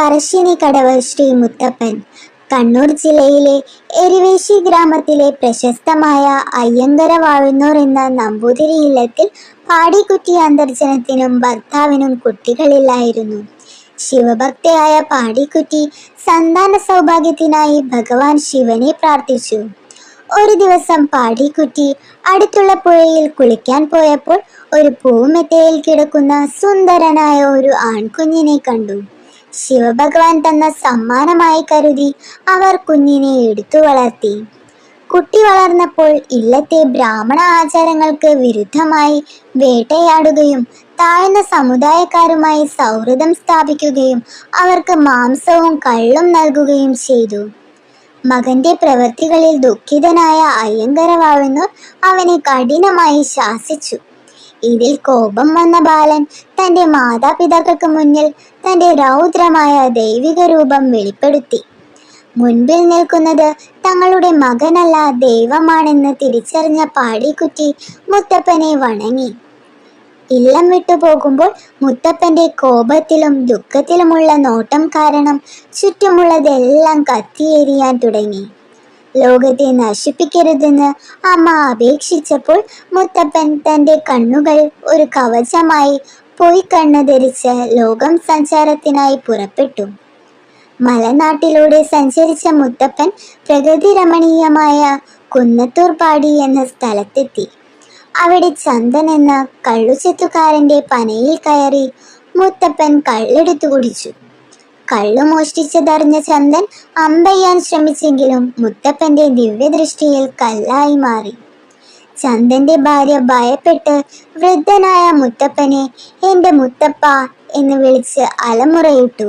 പറശ്ശിനി കടവ് ശ്രീ മുത്തപ്പൻ. കണ്ണൂർ ജില്ലയിലെ എരിവേശി ഗ്രാമത്തിലെ പ്രശസ്തമായ അയ്യങ്കര വാഴുന്നൂർ എന്ന നമ്പൂതിരി ഇല്ലത്തിൽ പാടിക്കുറ്റി അന്തർജനത്തിനും ഭർത്താവിനും കുട്ടികളില്ലായിരുന്നു. ശിവഭക്തയായ പാടിക്കുറ്റി സന്താന സൗഭാഗ്യത്തിനായി ഭഗവാൻ ശിവനെ പ്രാർത്ഥിച്ചു. ഒരു ദിവസം പാടിക്കുറ്റി അടുത്തുള്ള പുഴയിൽ കുളിക്കാൻ പോയപ്പോൾ ഒരു പൂമെത്തയിൽ കിടക്കുന്ന സുന്ദരനായ ഒരു ആൺകുഞ്ഞിനെ കണ്ടു. ശിവഭഗവാൻ തന്ന സമ്മാനമായി കരുതി അവർ കുഞ്ഞിനെ എടുത്തു വളർത്തി. കുട്ടി വളർന്നപ്പോൾ ഇല്ലത്തെ ബ്രാഹ്മണ ആചാരങ്ങൾക്ക് വിരുദ്ധമായി വേട്ടയാടുകയും താഴ്ന്ന സമുദായക്കാരുമായി സൗഹൃദം സ്ഥാപിക്കുകയും അവർക്ക് മാംസവും കള്ളും നൽകുകയും ചെയ്തു. മകന്റെ പ്രവൃത്തികളിൽ ദുഃഖിതനായ അയ്യങ്കര വാഴുന്നു അവനെ കഠിനമായി ശാസിച്ചു. ഇതിൽ കോപം വന്ന ബാലൻ തന്റെ മാതാപിതാക്കൾക്ക് മുന്നിൽ തന്റെ രൗദ്രമായ ദൈവിക രൂപം വെളിപ്പെടുത്തി. മുൻപിൽ നിൽക്കുന്നത് തങ്ങളുടെ മകനല്ല ദൈവമാണെന്ന് തിരിച്ചറിഞ്ഞ പാടിക്കുറ്റി മുത്തപ്പനെ വണങ്ങി. ഇല്ലം വിട്ടു പോകുമ്പോൾ മുത്തപ്പന്റെ കോപത്തിലും ദുഃഖത്തിലുമുള്ള നോട്ടം കാരണം ചുറ്റുമുള്ളതെല്ലാം കത്തിയേരിയാൻ തുടങ്ങി. ലോകത്തെ നശിപ്പിക്കരുതെന്ന് അമ്മ അപേക്ഷിച്ചപ്പോൾ മുത്തപ്പൻ തന്റെ കണ്ണുകൾ ഒരു കവചമായി പോയി കണ്ണ് ധരിച്ച് ലോകം സഞ്ചാരത്തിനായി പുറപ്പെട്ടു. മലനാട്ടിലൂടെ സഞ്ചരിച്ച മുത്തപ്പൻ പ്രകൃതി രമണീയമായ കുന്നത്തൂർപാടി എന്ന സ്ഥലത്തെത്തി. അവിടെ ചന്ദൻ എന്ന കള്ളുചെത്തുകാരന്റെ പനയിൽ കയറി മുത്തപ്പൻ കള്ളെടുത്തു കുടിച്ചു. കള്ളു മോഷ്ടിച്ചതറിഞ്ഞ ചന്ദൻ അമ്പയ്യാൻ ശ്രമിച്ചെങ്കിലും മുത്തപ്പന്റെ ദിവ്യദൃഷ്ടിയിൽ കല്ലായി മാറി. ചന്ദന്റെ ഭാര്യ ഭയപ്പെട്ട് വൃദ്ധനായ മുത്തപ്പനെ എന്റെ മുത്തപ്പ എന്ന് വിളിച്ച് അലമുറയിട്ടു.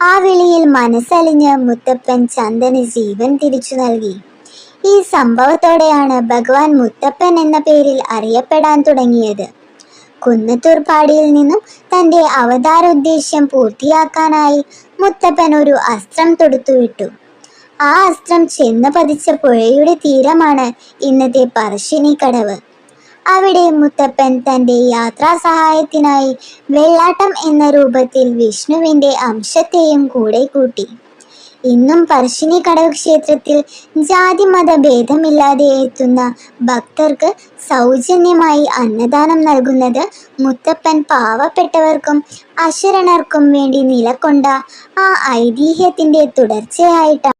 ആ വിളിയിൽ മനസ്സലിഞ്ഞ് മുത്തപ്പൻ ചന്ദന് ജീവൻ തിരിച്ചു നൽകി. ഈ സംഭവത്തോടെയാണ് ഭഗവാൻ മുത്തപ്പൻ എന്ന പേരിൽ അറിയപ്പെടാൻ തുടങ്ങിയത്. കുന്നത്തൂർ പാടിയിൽ നിന്നും തന്റെ അവതാരോദ്ദേശ്യം പൂർത്തിയാക്കാനായി മുത്തപ്പൻ ഒരു അസ്ത്രം തൊടുത്തുവിട്ടു. ആ അസ്ത്രം ചെന്ന് പതിച്ച പുഴയുടെ തീരമാണ് ഇന്നത്തെ പറശ്ശിനി കടവ്. അവിടെ മുത്തപ്പൻ തന്റെ യാത്രാ സഹായത്തിനായി വെള്ളാട്ടം എന്ന രൂപത്തിൽ വിഷ്ണുവിന്റെ അംശത്തെയും കൂടെ കൂട്ടി. ഇന്നും പറശ്ശിനി കടവ് ക്ഷേത്രത്തിൽ ജാതി മത ഭേദമില്ലാതെ എത്തുന്ന ഭക്തർക്ക് സൗജന്യമായി അന്നദാനം നൽകുന്നത് മുത്തപ്പൻ പാവപ്പെട്ടവർക്കും അശരണർക്കും വേണ്ടി നിലകൊണ്ട ആ ഐതിഹ്യത്തിന്റെ തുടർച്ചയായിട്ടാണ്.